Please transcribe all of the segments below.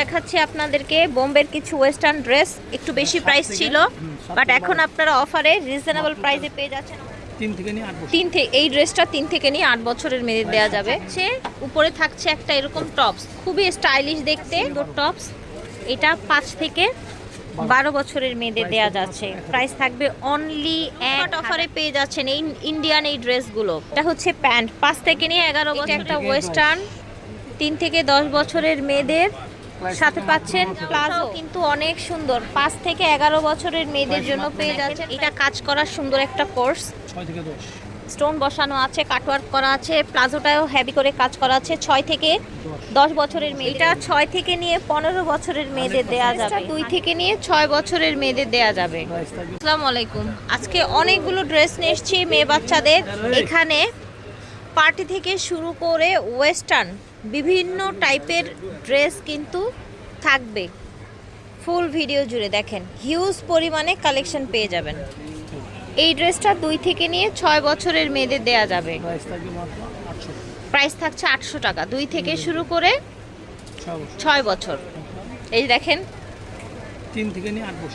দেখাচ্ছি আপনাদেরকে। বোম্বের কিছু ওয়েস্টার্ন ড্রেস একটু বেশি প্রাইস ছিল বাট এখন আপনারা অফারে রিজনেবল প্রাইসে পেয়ে যাচ্ছেন। তিন থেকে এই ড্রেসটা তিন থেকে নিয়ে আট বছরের মেয়েদের দেওয়া যাবে। সে উপরে থাকছে একটা এরকম টপস খুবই স্টাইলিশ দেখতে। টপস এটা পাঁচ থেকে বারো। বছরের মেয়েদের দেওয়া যাচ্ছে। প্রাইস থাকবে অনলি এক অফারে পেয়ে যাচ্ছেন এই ইন্ডিয়ান এই ড্রেসগুলো এটা হচ্ছে প্যান্ট পাঁচ থেকে নিয়ে এগারো বছর। একটা ওয়েস্টার্ন তিন থেকে দশ বছরের মেয়েদের। সাথে পাচ্ছেন প্লাজো কিন্তু অনেক সুন্দর। পাঁচ থেকে এগারো বছরের মেয়েদের জন্য পেয়ে যাচ্ছেন। এটা কাজ করার সুন্দর একটা কোর্স। ছয় থেকে দশ। স্টোন বসানো আছে কাটওয়ার্ক করা আছে প্লাজোটাও হেভি করে কাজ করা আছে। ছয় থেকে দশ বছরের মেয়ে এটা ছয় থেকে নিয়ে পনেরো বছরের মেয়েদের দেয়া যাবে। দুই থেকে নিয়ে ছয় বছরের মেয়েদের দেয়া যাবে। আসসালামু আলাইকুম। আজকে অনেকগুলো ড্রেস নিয়ে এসেছি মেয়ে বাচ্চাদের। এখানে পার্টি থেকে শুরু করে ওয়েস্টার্ন বিভিন্ন টাইপের ড্রেস কিন্তু থাকবে। ফুল ভিডিও জুড়ে দেখেন হিউজ পরিমাণে কালেকশন পেয়ে যাবেন। এই ড্রেসটা দুই থেকে নিয়ে ছয় বছরের মেয়েদের দেয়া যাবে। প্রাইস থাকছে আটশো টাকা দুই থেকে শুরু করে ছয় বছর। এই দেখেন।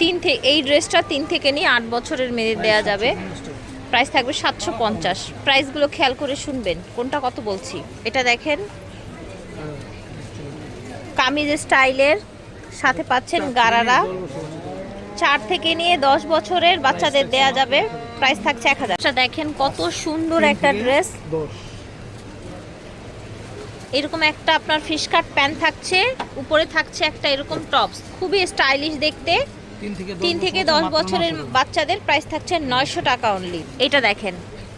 তিন থেকে এই ড্রেসটা তিন থেকে নিয়ে আট বছরের মেয়েদের দেয়া যাবে। প্রাইস থাকবে সাতশো পঞ্চাশ। প্রাইসগুলো খেয়াল করে শুনবেন কোনটা কত বলছি। এটা দেখেন কামিজ স্টাইলের সাথে পাচ্ছেন গারারা। চার থেকে নিয়ে দশ বছরের বাচ্চাদের দেয়া যাবে। প্রাইস থাকছে এক হাজার। আচ্ছা, দেখেন কত সুন্দর একটা ড্রেস। এরকম একটা আপনার ফিশ কাট প্যান্ট থাকছে। উপরে থাকছে একটা এরকম টপস। খুবই স্টাইলিশ দেখতে। তিন থেকে দশ বছরের বাচ্চাদের প্রাইস থাকছে নয়শো টাকা অনলি এটা দেখেন।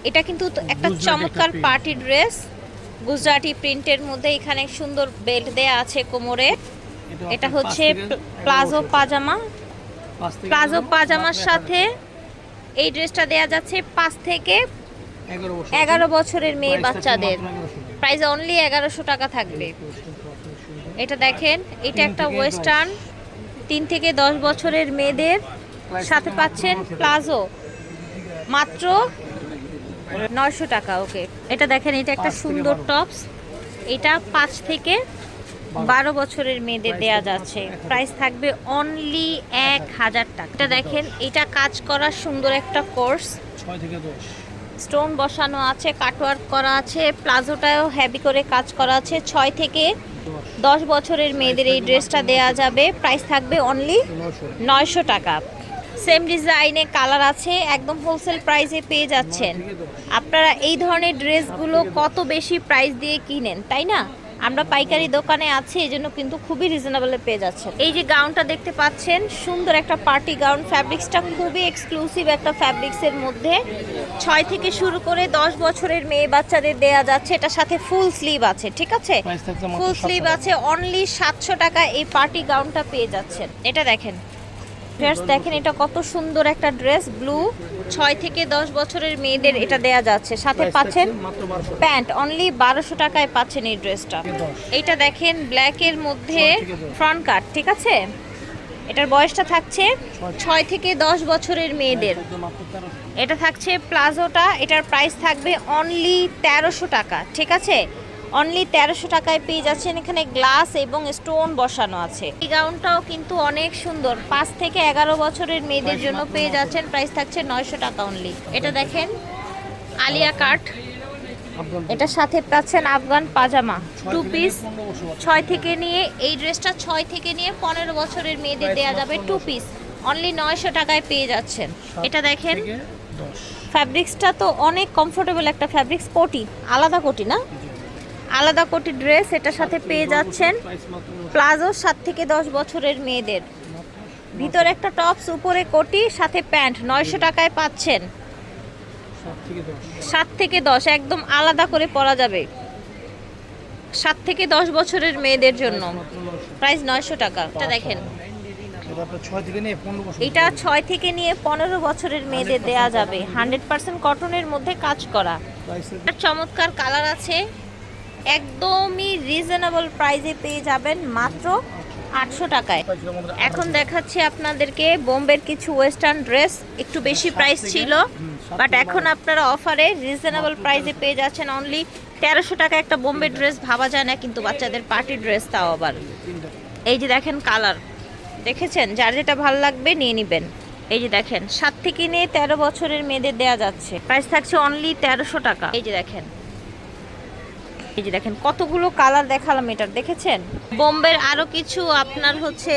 এটা কিন্তু একটা চমৎকার পার্টি ড্রেস। গুজরাটি প্রিন্টের মধ্যে এখানে সুন্দর বেল্ট দেয়া আছে কোমরে। এটা হচ্ছে প্লাজো পাজামা। প্লাজো পাজামার সাথে এই ড্রেসটা দেয়া যাচ্ছে পাঁচ থেকে এগারো বছরের মেয়ে বাচ্চাদের। মাত্র 1100 টাকা। প্রাইস অনলি এগারোশো টাকা থাকবে। এটা দেখেন এটা একটা ওয়েস্টার্ন তিন থেকে দশ বছরের মেয়েদের সাথে পাচ্ছেন প্লাজো। মাত্র নয়শো টাকা ওকে এটা দেখেন এটা একটা সুন্দর টপস এটা পাঁচ থেকে বারো বছরের মেয়েদের দেয়া যাচ্ছে। প্রাইস থাকবে অনলি এক হাজার টাকা। এটা দেখেন এটা কাজ করার সুন্দর একটা কোর্স স্টোন বসানো আছে কাটওয়ার্ক করা আছে প্লাজোটাও হ্যাভি করে কাজ করা আছে। ছয় থেকে দশ। দশ বছরের মেয়েদের এই ড্রেসটা দেয়া যাবে। প্রাইস থাকবে অনলি নয়শো টাকা। সেম ডিজাইনে কালার আছে একদম হোলসেল প্রাইসে পেয়ে যাচ্ছেন। আপনারা এই ধরনের ড্রেসগুলো কত বেশি প্রাইস দিয়ে কিনেন তাই না? আমরা পাইকারি দোকানে আছি এই জন্য কিন্তু খুবই রিজনেবলে পেয়ে যাচ্ছেন। এই যে গাউনটা দেখতে পাচ্ছেন সুন্দর একটা পার্টি গাউন ফ্যাব্রিক্সটা খুবই এক্সক্লুসিভ একটা ফ্যাব্রিক্সের মধ্যে। ছয় থেকে শুরু করে দশ বছরের মেয়ে বাচ্চাদের দেয়া যাচ্ছে এটার সাথে ফুল স্লিভ আছে ঠিক আছে? ফুল 700 স্লিভ আছে অনলি সাতশো টাকা এই পার্টি গাউনটা পেয়ে যাচ্ছেন। এটা দেখেন ড্রেস দেখেন এটা কত সুন্দর একটা ড্রেস ব্লু ছয় থেকে দশ বছরের মেয়েদের এটা দেয়া যাচ্ছে। সাথে পাচ্ছেন। প্যান্ট অনলি বারোশো টাকায় পাচ্ছেন এই ড্রেসটা। এইটা দেখেন ব্ল্যাকের মধ্যে ফ্রন্ট কাট ঠিক আছে? এটার বয়সটা থাকছে ছয় থেকে দশ বছরের মেয়েদের। এটা থাকছে প্লাজোটা এটার প্রাইস থাকবে অনলি তেরোশো টাকা ঠিক আছে? অনলি তেরোশো টাকায় পেয়ে যাচ্ছেন। এখানে গ্লাস এবং স্টোন বসানো আছে। এই গাউনটাও কিন্তু অনেক সুন্দর। পাঁচ থেকে এগারো বছরের মেয়েদের জন্য পেয়ে যাচ্ছেন। প্রাইস থাকছে নয়শো টাকা অনলি এটা দেখেন আলিয়া কাট এটার সাথে পাচ্ছেন আফগান পাজামা। Two piece. ছয় থেকে নিয়ে এই ড্রেসটা ছয় থেকে নিয়ে পনেরো বছরের মেয়েদের দেয়া যাবে টু পিস অনলি নয়শো টাকায় পেয়ে যাচ্ছেন। এটা দেখেন ফ্যাব্রিক্সটা তো অনেক কমফোর্টেবল একটা ফ্যাব্রিক্স কোটি আলাদা কোটি না? আলাদা কোটি ড্রেস এটার সাথে পেয়ে যাচ্ছেন প্লাজো সাত থেকে দশ বছরের মেয়েদের। ভিতরে একটা টপস, উপরে কোটি, সাথে প্যান্ট, নয়শো টাকায় পাচ্ছেন। সাত থেকে দশ, একদম আলাদা করে পরা যাবে। সাত থেকে দশ বছরের মেয়েদের জন্য। প্রাইস নয়শো টাকা। এটা দেখেন। এটা ছয় থেকে নিয়ে পনেরো বছরের মেয়েদের দেয়া যাবে। হান্ড্রেড পার্সেন্ট কটনের মধ্যে কাজ করা। চমৎকার কালার আছে। একদমই রিজনেবল প্রাইসে পেয়ে যাবেন মাত্র আটশো টাকায়। এখন দেখাচ্ছি আপনাদেরকে বোম্বের কিছু ওয়েস্টার্ন ড্রেস একটু বেশি প্রাইস ছিল বাট এখন আপনারা অফারে রিজনেবল প্রাইসে পেয়ে যাচ্ছেন অনলি তেরোশো টাকা একটা বোম্বে ড্রেস ভাবা যায় না কিন্তু বাচ্চাদের পার্টি ড্রেস তাও আবার। এই যে দেখেন কালার দেখেছেন? যার যেটা ভালো লাগবে নিয়ে নেবেন। এই যে দেখেন সাত থেকে নিয়ে তেরো বছরের মেয়েদের দেয়া যাচ্ছে। প্রাইস থাকছে অনলি তেরোশো টাকা। এই যে দেখেন এই যে দেখেন কতগুলো কালার দেখালাম এটার দেখেছেন? বোম্বের আরও কিছু আপনার হচ্ছে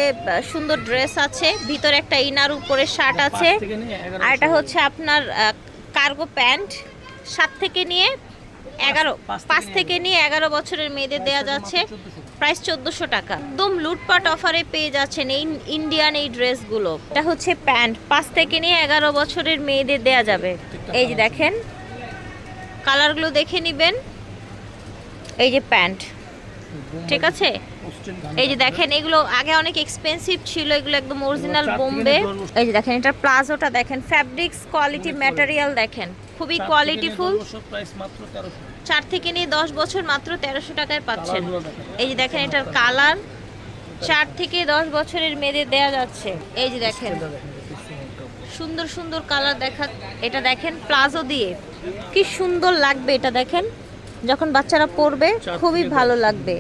সুন্দর ড্রেস আছে ভিতরে একটা ইনার উপরে শার্ট আছে আর এটা হচ্ছে আপনার কার্গো প্যান্ট সাত থেকে নিয়ে এগারো পাঁচ থেকে নিয়ে এগারো। বছরের মেয়েদের দেওয়া যাচ্ছে প্রাইস চোদ্দোশো টাকা। একদম লুটপাট অফারে পেয়ে যাচ্ছেন এই ইন্ডিয়ান এই ড্রেসগুলো এটা হচ্ছে প্যান্ট পাঁচ থেকে নিয়ে এগারো বছরের মেয়েদের দেয়া যাবে। এই যে দেখেন কালারগুলো দেখে নেবেন। এই যে প্যান্ট। ঠিক আছে? এই যে দেখেন এগুলো আগে অনেক এক্সপেন্সিভ ছিল এগুলো একদম অরিজিনাল বোম্বে। এই যে দেখেন এটা প্লাজোটা দেখেন ফ্যাব্রিক্স কোয়ালিটি ম্যাটেরিয়াল দেখেন খুবই কোয়ালিটিফুল চার থেকে নিয়ে দশ বছর মাত্র তেরোশো টাকায় পাচ্ছেন। এই যে দেখেন এটার কালার চার থেকে দশ বছরের মেয়েদের দেয়া যাচ্ছে। এই যে দেখেন সুন্দর সুন্দর কালার দেখা এটা দেখেন প্লাজো দিয়ে। কি সুন্দর লাগবে এটা দেখেন। যখন বাচ্চারা পরবে চার খুবই ভালো লাগবে।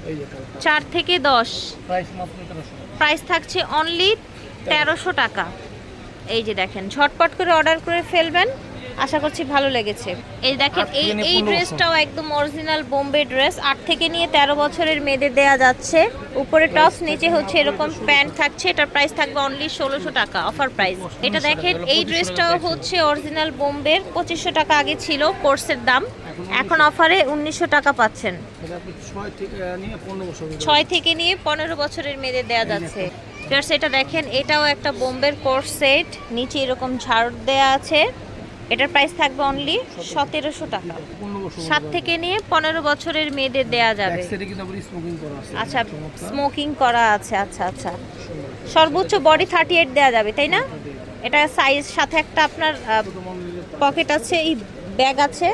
চার থেকে দশ। প্রাইস মাত্র তেরোশো। প্রাইস থাকছে অনলি তেরোশো টাকা। এই যে দেখেন ঝটপট করে অর্ডার করে ফেলবেন। আশা করছি ভালো লেগেছে। এই দেখেন এই এই ড্রেসটাও একদম অরিজিনাল বোম্বে ড্রেস আট থেকে নিয়ে তেরো বছরের মেয়েদের দেয়া যাচ্ছে। উপরে টপস নিচে হচ্ছে এরকম প্যান্ট থাকছে। এটার প্রাইস থাকবে অনলি ষোলোশো টাকা অফার প্রাইস এটা দেখেন এই ড্রেসটাও হচ্ছে অরিজিনাল বোম্বের। পঁচিশশো টাকা আগে ছিল কোর্সের দাম। এখন অফারে উনিশশো টাকা পাচ্ছেন। ছয় থেকে নিয়ে পনেরো বছরের মেয়েদের দেওয়া যাচ্ছে। ফিয়ার্স এটা দেখেন এটাও একটা বোম্বের কোর্স সেট। নিচে এরকম ঝাড় দেয়া আছে। এটার প্রাইস থাকবে অনলি সতেরোশো টাকা। সাত থেকে নিয়ে পনেরো বছরের মেয়েদের দেয়া যাবে। আচ্ছা স্মোকিং করা আছে আচ্ছা আচ্ছা। সর্বোচ্চ বডি থার্টি এইট দেওয়া যাবে তাই না? এটা সাইজ সাথে একটা আপনার পকেট আছে এই ব্যাগ আছে।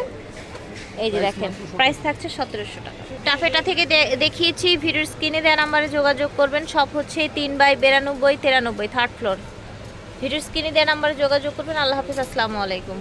এই যে দেখেন প্রাইস থাকছে সতেরোশো টাকা। টাফেটা থেকে দেখিয়েছি, ভিডিওর স্ক্রিনে দেওয়া নাম্বারে যোগাযোগ করবেন। সব হচ্ছে তিন বাই বিরানব্বই, তিরানব্বই থার্ড ফ্লোর ভিডিওর স্ক্রিনে দেওয়া নাম্বারে যোগাযোগ করবেন। আল্লাহ হাফিজ, আসসালামু আলাইকুম।